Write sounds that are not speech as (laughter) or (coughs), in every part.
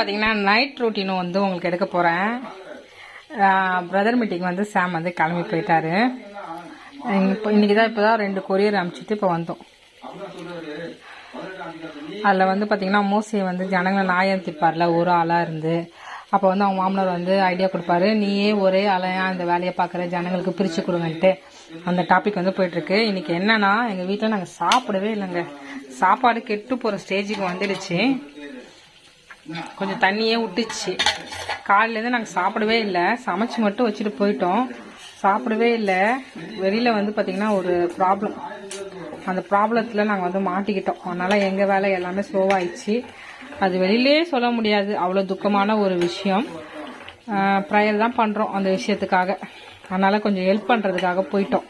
பார்த்தீங்கன்னா நைட் ரொட்டீனும் வந்து உங்களுக்கு எடுக்க போகிறேன் பிரதர் மீட்டிங் வந்து சாம் வந்து கிளம்பி போயிட்டாரு. இப்போ இன்றைக்கி தான் இப்போ தான் ரெண்டு கொரியர் அனுப்பிச்சிட்டு இப்போ வந்தோம். அதில் வந்து பார்த்தீங்கன்னா மோஸ்ட்லி வந்து ஜனங்களை நாயம் திப்பார்ல? ஒரு ஆளாக இருந்து. அப்போ வந்து அவங்க மாமனார் வந்து ஐடியா கொடுப்பாரு. நீயே ஒரே ஆளையா இந்த வேலையை பார்க்குற ஜனங்களுக்கு பிரித்து கொடுங்கன்ட்டு அந்த டாபிக் வந்து போயிட்டுருக்கு. இன்றைக்கி என்னென்னா எங்கள் வீட்டில் நாங்கள் சாப்பிடவே இல்லைங்க. சாப்பாடு கெட்டு போகிற ஸ்டேஜுக்கு வந்துடுச்சு. கொஞ்சம் தண்ணியே விட்டுச்சு. காலையிலேருந்து நாங்கள் சாப்பிடவே இல்லை. சமைச்சு மட்டும் வச்சுட்டு போயிட்டோம். சாப்பிடவே இல்லை. வெளியில் வந்து பார்த்திங்கன்னா ஒரு ப்ராப்ளம் அந்த ப்ராப்ளத்தில் நாங்கள் வந்து மாட்டிக்கிட்டோம். அதனால் எங்கள் வேலை எல்லாமே ஸ்லோவாயிடுச்சு அது வெளியிலே சொல்ல முடியாது. அவ்வளோ துக்கமான ஒரு விஷயம். ப்ரயர் தான் பண்ணுறோம் அந்த விஷயத்துக்காக. அதனால் கொஞ்சம் ஹெல்ப் பண்ணுறதுக்காக போயிட்டோம்.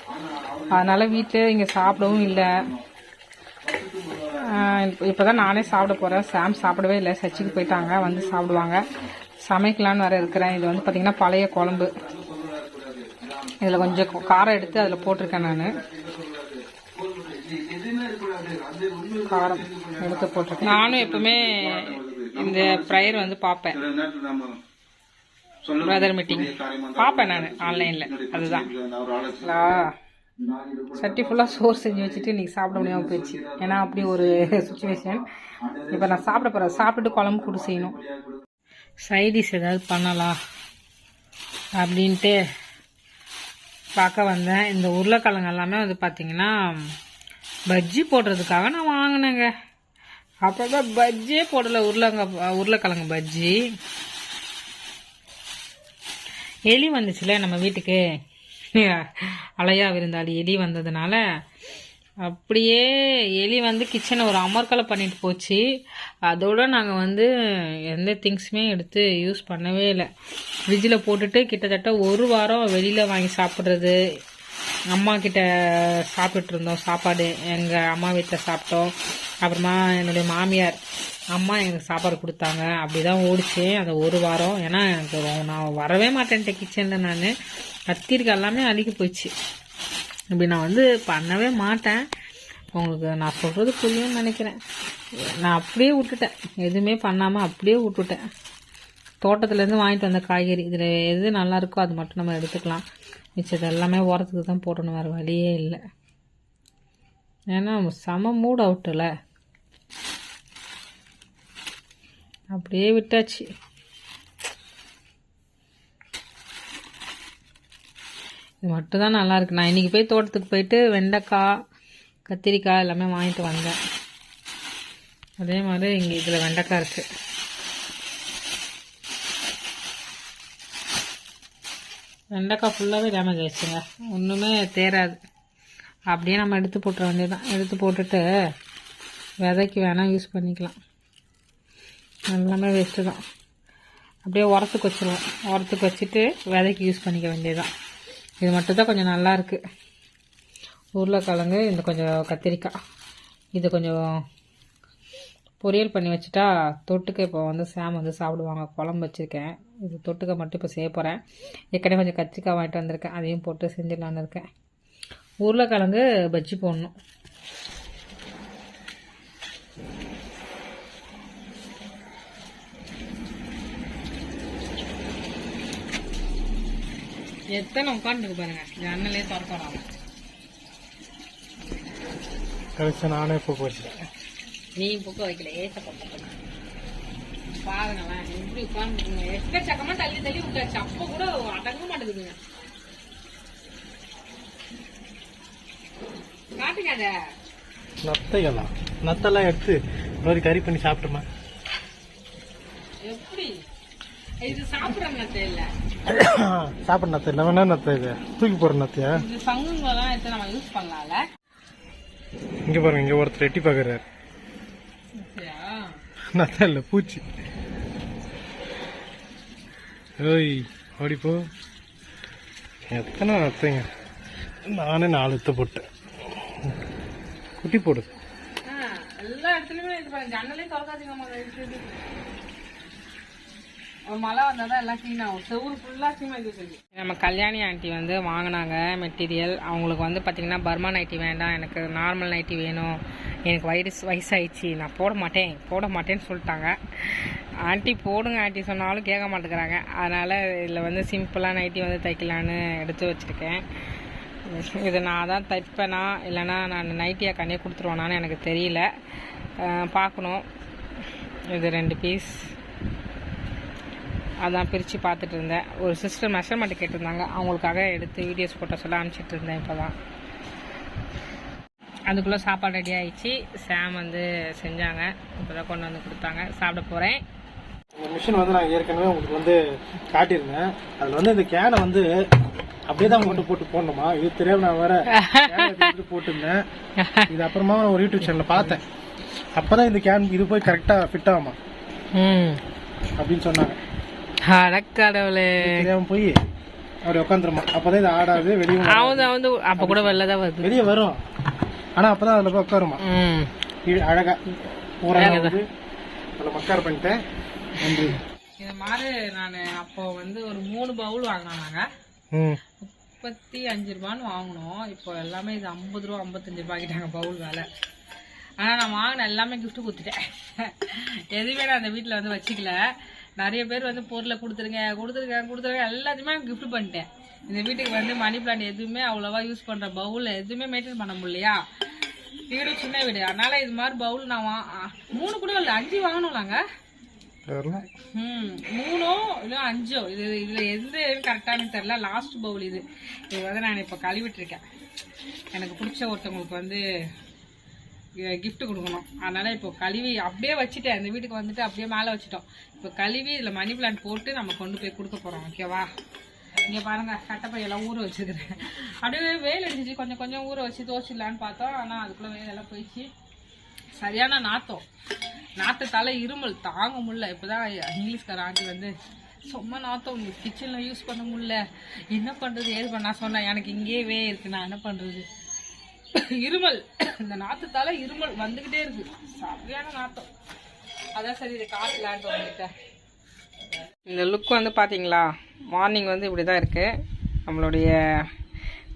அதனால் வீட்டில் இங்கே சாப்பிடவும் இல்லை. இப்போ தான் நானே சாப்பிட போகிறேன் சாம் சாப்பிடவே இல்லை. சர்ச்சுக்கு போயிட்டாங்க. வந்து சாப்பிடுவாங்க. சமைக்கலான்னு வர இருக்கிறேன். இது வந்து பார்த்திங்கன்னா பழைய குழம்பு. இதில் கொஞ்சம் காரம் எடுத்து அதில் போட்டிருக்கேன் நான். காரம் எடுத்து போட்டிருக்கேன். நானும் எப்பவுமே இந்த ப்ரேயர் வந்து பார்ப்பேன். பிரதர் மீட்டிங் பார்ப்பேன் நான். ஆன்லைனில் அதுதான். சட்டி ஃபுல்லாக சோறு செஞ்சு வச்சுட்டு இன்றைக்கி சாப்பிட முடியாமல் போயிடுச்சு. ஏன்னா அப்படி ஒரு சுச்சுவேஷன் இப்போ நான் சாப்பிட போகிறேன் சாப்பிட்டுட்டு குழம்பு கூட செய்யணும். சைடிஷ் ஏதாவது பண்ணலாம் அப்படின்ட்டு பார்க்க வந்தேன். இந்த உருளைக்கிழங்கு எல்லாமே வந்து பார்த்திங்கன்னா பஜ்ஜி போடுறதுக்காக நான் வாங்கினேங்க. அப்போ தான் பஜ்ஜியே போடலை உருளைங்க உருளைக்கிழங்கு பஜ்ஜி. எலி வந்துச்சுல நம்ம வீட்டுக்கு. அலையா விருந்தாளி எலி வந்ததுனால அப்படியே எலி வந்து கிச்சனை ஒரு அமர்க்கலை பண்ணிட்டு போச்சு. அதோட நாங்கள் வந்து எந்த திங்ஸுமே எடுத்து யூஸ் பண்ணவே இல்லை. ஃப்ரிட்ஜில் போட்டுட்டு கிட்டத்தட்ட ஒரு வாரம் வெளியில் வாங்கி சாப்பிட்றது. அம்மா கிட்ட சாப்பிட்டுட்டு இருந்தோம். சாப்பாடு எங்கள் அம்மா வீட்டில் சாப்பிட்டோம். அப்புறமா என்னுடைய மாமியார் அம்மா எனக்கு சாப்பாடு கொடுத்தாங்க. அப்படி தான் ஓடிச்சு. அந்த ஒரு வாரம். ஏன்னா எனக்கு நான் வரவே மாட்டேன்ட்டேன் கிச்சனில் நான். கத்திரிக்காய் எல்லாமே அழுகி போயிடுச்சு. இப்படி நான் வந்து பண்ணவே மாட்டேன். உங்களுக்கு நான் சொல்கிறது புரியும்னு நினைக்கிறேன். நான் அப்படியே விட்டுட்டேன். எதுவுமே பண்ணாமல் அப்படியே விட்டுட்டேன். தோட்டத்துலேருந்து வாங்கிட்டு வந்த காய்கறி. இதில் எது நல்லா இருக்கோ அது மட்டும் நம்ம எடுத்துக்கலாம். மிச்சது எல்லாமே உரத்துக்கு தான் போடணும். வேறு வழியே இல்லை. ஏன்னா செம மூட் அவுட்டில் அப்படியே விட்டாச்சு. இது மட்டும் தான் நல்லா இருக்கு. நான் இன்னைக்கு போய் தோட்டத்துக்கு போயிட்டு வெண்டைக்காய் கத்திரிக்காய் எல்லாமே வாங்கிட்டு வந்தேன். அதே மாதிரி இங்கே இதில் வெண்டைக்காய் இருக்குது வெண்டைக்காய் ஃபுல்லாகவே டேமேஜ் ஆயிடுச்சுங்க. ஒன்றுமே தேராது. அப்படியே நம்ம எடுத்து போட்டுற வேண்டியது தான் எடுத்து போட்டுட்டு விதைக்கு வேணால் யூஸ் பண்ணிக்கலாம். எல்லாமே வேஸ்ட்டு தான். அப்படியே உரத்துக்கு வச்சுருவோம். உரத்துக்கு வச்சுட்டு விதைக்கு யூஸ் பண்ணிக்க வேண்டியதுதான். இது மட்டும்தான் கொஞ்சம் நல்லா இருக்குது உருளைக்கிழங்கு இந்த கொஞ்சம் கத்திரிக்காய். இது கொஞ்சம் பொரியல் பண்ணி வச்சுட்டா தொட்டுக்க இப்போ வந்து சாம் வந்து சாப்பிடுவாங்க. குழம்பு வச்சுருக்கேன். இது தொட்டுக்க மட்டும் இப்போ செய்ய போகிறேன் ஏற்கனவே கொஞ்சம் கத்திரிக்காய் வாங்கிட்டு வந்திருக்கேன். அதையும் போட்டு செஞ்சிடலான்னு இருக்கேன். உருளைக்கிழங்கு பஜ்ஜி போடணும். எத்தனை உட்காந்துருக்கு பாருங்க. ஜன்னலே திறக்கறாங்க. கடைசி நானே இப்போ போச்சு நீ புக்க வைக்கல ஏசப்பட்ட பாருங்களேன் எப்படி உட்காந்துருக்குங்க எக்கச்சக்கமா தள்ளி தள்ளி விட்டாச்சு. அப்ப கூட அடங்க மாட்டேங்குதுங்க. காட்டுங்க அத. நத்தைகளா? நத்தெல்லாம் எடுத்து மாதிரி கறி பண்ணி சாப்பிட்டோமா? எப்படி? இது சாப்பிடுற தெரியல சாப்பிட நத்தை இல்லை. வேணா நத்தை இது? தூக்கி போடுற நத்தையா? நம்ம இங்க பாருங்க இங்க ஒருத்தர் எட்டி பாக்குறாரு சரியா? நத்தை இல்லை பூச்சி. ஓய் ஓடிப்போ எத்தனை நத்தைங்க? நானே நாலு எத்த போட்டேன். குட்டி போடு. ஆ, எல்லா இடத்துலயுமே இது பாருங்க ஜன்னலே திறக்காதீங்கம்மா மழை வந்தாதான் எல்லாம் க்ளீன் ஆகும். செவ்வறு ஃபுல்லாக க்ளீன் நம்ம கல்யாணி ஆண்டி வந்து வாங்கினாங்க மெட்டீரியல் அவங்களுக்கு வந்து பார்த்திங்கன்னா பர்மா நைட்டி வேண்டாம். எனக்கு நார்மல் நைட்டி வேணும். எனக்கு வயசு வயசாகிடுச்சு நான் போட மாட்டேன். போட மாட்டேன்னு சொல்லிட்டாங்க. ஆண்டி போடுங்க ஆண்டி சொன்னாலும் கேட்க மாட்டேங்கிறாங்க. அதனால் இதில் வந்து சிம்பிளாக நைட்டி வந்து தைக்கலான்னு எடுத்து வச்சுருக்கேன். இது நான் தான் தைப்பேனா? இல்லைனா நான் நைட்டியாக கண்ணியே கொடுத்துருவேனான்னு எனக்கு தெரியல. பார்க்கணும். இது ரெண்டு பீஸ் அதான் பிரித்து பார்த்துட்டு இருந்தேன். ஒரு சிஸ்டர் மெஷர்மெண்ட் கேட்டிருந்தாங்க. அவங்களுக்காக எடுத்து வீடியோஸ் போட்ட சொல்ல அனுப்பிச்சிட்டு இருந்தேன் இப்போ தான் அதுக்குள்ளே சாப்பாடு ரெடி ஆயிடுச்சு. சாம் வந்து செஞ்சாங்க. இப்போ தான் கொண்டு வந்து கொடுத்தாங்க. சாப்பிட போகிறேன் இந்த மிஷின் வந்து நான் ஏற்கனவே உங்களுக்கு வந்து காட்டியிருந்தேன். அதில் வந்து இந்த கேனை வந்து அப்படியே தான் கொண்டு போட்டு போடணுமா? இது தெரியாம நான் வேற போட்டிருந்தேன். இது அப்புறமா நான் ஒரு யூடியூப் சேனல்ல பார்த்தேன். அப்பதான் இந்த கேன் இது போய் கரெக்டா ஃபிட் ஆகுமா? ம். அப்படின்னு சொன்னாங்க. அடக்கடவுளே. தெரியாம போய் அப்படி உட்காந்துருமா அப்பதான் இது ஆடாது வெளியே அவங்க வந்து அப்போ கூட வெளில தான் வருது. வெளியே வரும். ஆனா அப்பதான் அதுல போய் உட்காருமா. ம். இது அழகா ஊரா வந்து அதில் மக்கார் பண்ணிட்டேன். நன்றி. இது மாதிரி நான் அப்போ வந்து ஒரு மூணு பவுல் வாங்கினாங்க ம். முப்பத்தி அஞ்சு ரூபான்னு வாங்கினோம். இப்போ எல்லாமே இது ஐம்பது ரூபா ஐம்பத்தஞ்சு ரூபா பவுல் வேலை. ஆனால் நான் வாங்கின எல்லாமே gift கொடுத்துட்டேன். எதுவுமே நான் அந்த வீட்டில் வந்து வச்சுக்கல. நிறைய பேர் வந்து பொருளை கொடுத்துருங்க கொடுத்துருங்க கொடுத்துருங்க எல்லாத்தையுமே gift பண்ணிட்டேன். இந்த வீட்டுக்கு வந்து மணி பிளான்ட் எதுவுமே அவ்வளோவா யூஸ் பண்ணுற பவுல் எதுவுமே மெயின்டைன் பண்ண முடியலையா? வீடு சின்ன வீடு. அதனால இது மாதிரி பவுல் நான் வா மூணு கூட இல்லை அஞ்சு வாங்கணும்லாங்க. மூணோ இல்லை அஞ்சோ? இது இதில் எது கரெக்டானு தெரில லாஸ்ட் பவுல் இது. இது வந்து நான் இப்போ கழுவிட்டுருக்கேன். எனக்கு பிடிச்ச ஒருத்தவங்களுக்கு வந்து gift கொடுக்கணும். அதனால் இப்போ கழுவி அப்படியே வச்சுட்டேன். இந்த வீட்டுக்கு வந்துட்டு அப்படியே மேலே வச்சுட்டோம். இப்போ கழுவி இதில் மணி பிளான்ட் போட்டு நம்ம கொண்டு போய் கொடுக்க போகிறோம் ஓகேவா இங்கே பாருங்க கட்டப்பையெல்லாம் ஊற வச்சுருக்கிறேன் அப்படியே வேல் அடிச்சிச்சு கொஞ்சம் கொஞ்சம் ஊற வச்சு தோச்சிடலான்னு பார்த்தோம். ஆனால் அதுக்குள்ளே வேலையெல்லாம் போயிடுச்சு. சரியான நாத்தம். நாத்தத்தால இருமல் தாங்க முடியல. இப்போதான் இங்கிலீஷ்கார ஆண்டி வந்து சும்மா நாத்தம் உங்களுக்கு கிச்சனில் யூஸ் பண்ண முடில என்ன பண்ணுறது ஏது பண்ண நான் சொன்னேன் எனக்கு இங்கேயே இருக்கு. நான் என்ன பண்ணுறது (coughs) இருமல். (coughs) இந்த நாத்தத்தால இருமல் வந்துக்கிட்டே இருக்குது சரியான நாத்தம். அதான் சரி இது காட்டலான்ட்டு இந்த லுக் வந்து பார்த்தீங்களா மார்னிங் வந்து இப்படி தான் இருக்குது நம்மளுடைய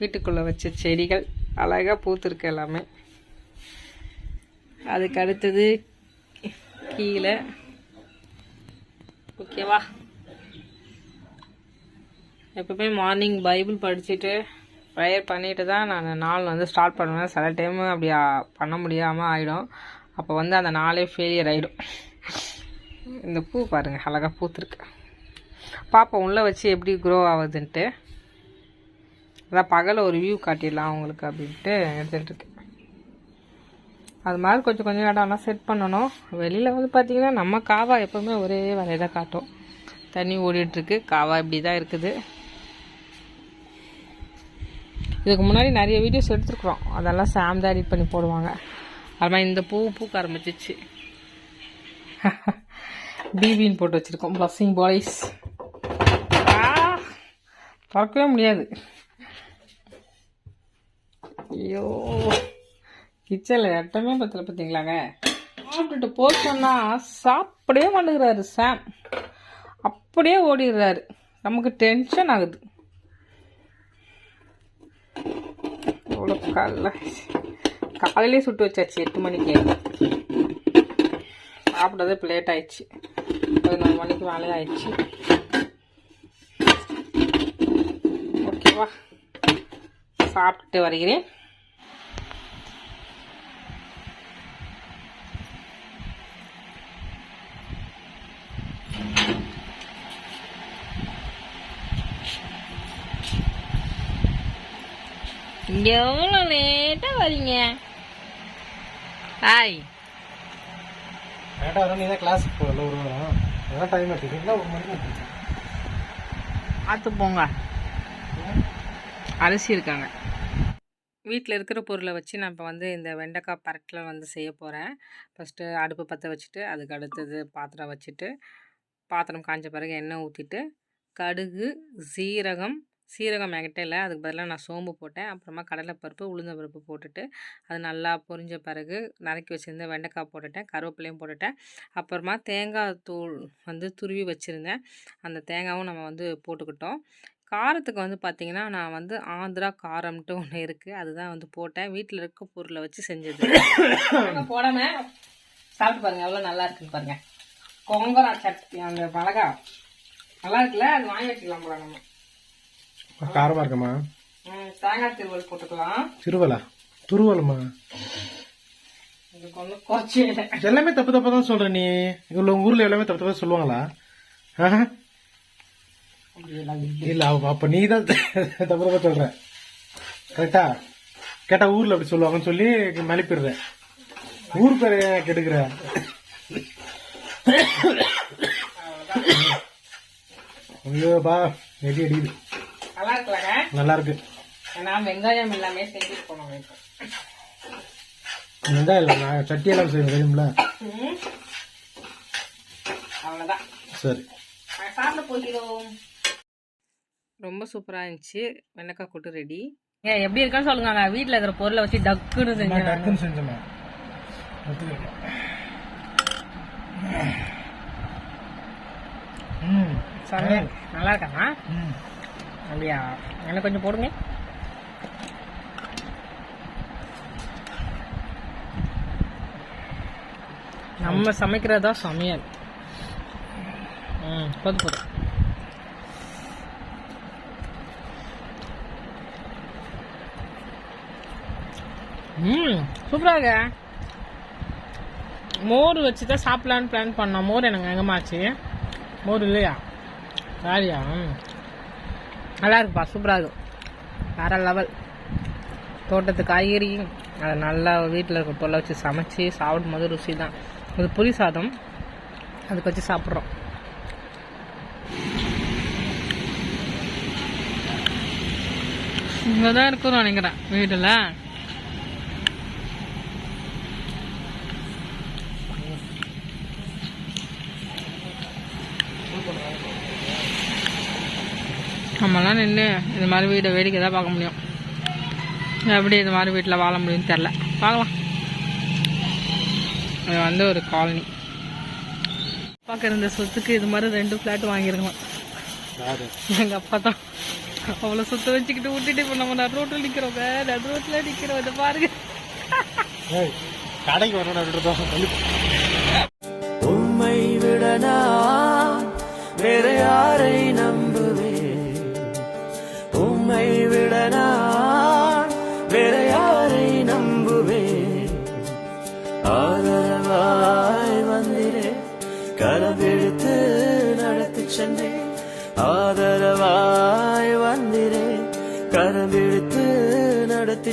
வீட்டுக்குள்ளே வச்ச செடிகள் அழகாக பூத்துருக்கு எல்லாமே. அதுக்கு அடுத்தது கீழே. ஓகேவா எப்பவுமே மார்னிங் பைபிள் படிச்சுட்டு ப்ரேயர் பண்ணிட்டு தான் நான் நாள் வந்து ஸ்டார்ட் பண்ணுவேன். சில டைமு அப்படி பண்ண முடியாமல் ஆகிடும் அப்போ வந்து அந்த நாளே ஃபெயிலியர் ஆகிடும் இந்த பூ பாருங்கள் அழகாக பூத்துருக்கு. பார்ப்போம் உள்ளே வச்சு எப்படி க்ரோ ஆகுதுன்ட்டு. அதான் பகலில் ஒரு வியூ காட்டிடலாம் அவங்களுக்கு அப்படின்ட்டு எடுத்துகிட்டு அது மாதிரி கொஞ்சம் கொஞ்சம் இடம்லாம் செட் பண்ணணும். வெளியில் வந்து பார்த்திங்கன்னா நம்ம காவா எப்போவுமே ஒரே வேலையை தான் காட்டும். தண்ணி ஓடிட்டுருக்கு காவா இப்படி தான் இருக்குது. இதுக்கு முன்னாடி நிறைய வீடியோஸ் எடுத்துருக்குறோம். அதெல்லாம் சாம் தான் எடிட் பண்ணி போடுவாங்க. அது மாதிரி இந்த பூ பூக்க ஆரம்பிச்சிச்சு. (laughs) பிபின்னு போட்டு வச்சுருக்கோம். ப்ளஸ்ஸிங் பாய்ஸ் திறக்கவே முடியாது. ஐயோ. கிச்சனில் எட்டமே பத்தில் பார்த்தீங்களாங்க சாப்பிட்டுட்டு போக சொன்னால் சாப்பிடவே மாட்டேங்கிறாரு சாம் அப்படியே ஓடிடுறாரு. நமக்கு டென்ஷன் ஆகுது. எவ்வளோ காலைல. காலையிலே சுட்டு வச்சாச்சு எட்டு மணிக்கு. சாப்பிட்டதே இப்போ லேட் ஆயிடுச்சு. பதினொரு மணிக்கு மேலே ஆயிடுச்சு. ஓகேவா சாப்பிட்டுட்டு வருகிறேன். எவ்வளோ லேட்டாக வரீங்க? ஹாய் கரெக்டாக வரும் நீ தான் கிளாஸுக்கு போகல ஒரு அதான் டைம் எடுத்துக்கிட்டீங்களா ஒரு மணிக்கு பார்த்து போங்க. அரிசி இருக்காங்க. வீட்டில் இருக்கிற பொருளை வச்சு நான் இப்போ வந்து இந்த வெண்டைக்காய் பரட்டில் வந்து செய்ய போகிறேன் ஃபஸ்ட்டு அடுப்பு பற்ற வச்சுட்டு அதுக்கு அடுத்தது பாத்திரம் வச்சுட்டு பாத்திரம் காஞ்ச பிறகு எண்ணெய் ஊற்றிட்டு கடுகு சீரகம் சீரகம் என்கிட்ட இல்லை. அதுக்கு பதிலாக நான் சோம்பு போட்டேன். அப்புறமா கடலைப்பருப்பு உளுந்தம்பருப்பு போட்டுட்டு அது நல்லா பொரிஞ்ச பிறகு நறுக்கி வச்சுருந்த வெண்டைக்காய் போட்டுட்டேன். கருவேப்பிலையும் போட்டுட்டேன். அப்புறமா தேங்காய் தூள் வந்து துருவி வச்சுருந்தேன். அந்த தேங்காயும் நம்ம வந்து போட்டுக்கிட்டோம். காரத்துக்கு வந்து பார்த்திங்கன்னா நான் வந்து ஆந்திரா காரம்ட்டு ஒன்று இருக்குது அதுதான் வந்து போட்டேன். வீட்டில் இருக்க பொருளை வச்சு செஞ்சது. போடாமல் சாப்பிட்டு பாருங்கள் எவ்வளோ நல்லா இருக்குன்னு பாருங்கள் கொங்கரா சட்னி அந்த மிளகா நல்லா இருக்குல்ல? அது வாங்கி வச்சுக்கலாம் போல நம்ம. காரமா இருக்குமா? தேங்காய் திருவல் போட்டுக்கலாம். திருவலா? துருவலமா? எல்லாமே தப்பு தப்பா தான் சொல்ற நீ. இவ்வளவு ஊர்ல எல்லாமே தப்பு தப்பா சொல்லுவாங்களா? இல்லை. அப்ப நீ தான் தப்பு தப்பா சொல்ற. கரெக்டா? கேட்டா ஊர்ல அப்படி சொல்லுவாங்கன்னு சொல்லி மலிப்பிடுற. ஊர் பேரை கெடுக்கிற? ஐயோ பா எடி அடிக்குது. நல்லா இருக்கலாங்க நல்லா இருக்கு ஏன்னா வெங்காயம் எல்லாமே செஞ்சுட்டு போனோம் இப்போ. வெங்காயம் இல்லை நான் சட்டியெல்லாம் செய்வேன் தெரியுமில ம். அவ்வளோதான் சரி. நாங்கள் சாப்பிட போகிறோம். ரொம்ப சூப்பராக இருந்துச்சு. வெண்டைக்காய் கூட்டு ரெடி ஏன் எப்படி இருக்கான்னு சொல்லுங்க வீட்டில் இருக்கிற பொருளை வச்சு டக்குன்னு செஞ்சேன் டக்குன்னு சமையல் நல்லா இருக்காண்ணா அப்படியா? எனக்கு கொஞ்சம் போடுங்க. நம்ம சமைக்கிறதா சமையல். ம் போதும் போதும். ம் சூப்பராக மோர் வச்சு தான் சாப்பிடலான்னு பிளான் பண்ணோம். மோர் எனக்கு எங்கம்மாச்சு? மோர் இல்லையா? சாரியா ம். நல்லா இருக்குப்பா சூப்பராக இருக்கும். வேற லெவல் தோட்டத்து காய்கறி அதை நல்லா வீட்டில் இருக்க பொருளை வச்சு சமைச்சு சாப்பிடும் போது ருசி தான் இது புளி சாதம். அதுக்கு வச்சு சாப்பிட்றோம். இங்கே தான் இருக்கும் நினைக்கிறேன் வீட்டில். நம்மலாம் நின்று இது மாதிரி வீடை வேடிக்கை தான் பார்க்க முடியும். எப்படி இது மாதிரி வீட்டில் வாழ முடியும்னு தெரில. பார்க்கலாம். இது வந்து ஒரு காலனி. அப்பாவுக்கு இருந்த சொத்துக்கு இது மாதிரி ரெண்டு ஃப்ளாட் வாங்கியிருக்கலாம். யாரு? எங்கள் அப்பா தான். அவ்வளோ சொத்தை வச்சுக்கிட்டு விட்டுட்டு இப்போ நம்ம நடு ரோட்டில் நிற்கிறோம் நடு ரோட்டில் நிற்கிறோம் இதை பாருங்க. கடைக்கு வரணும் உம்மை விட வேற யாரை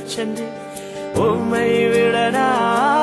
சென்று உம்மை விட நான்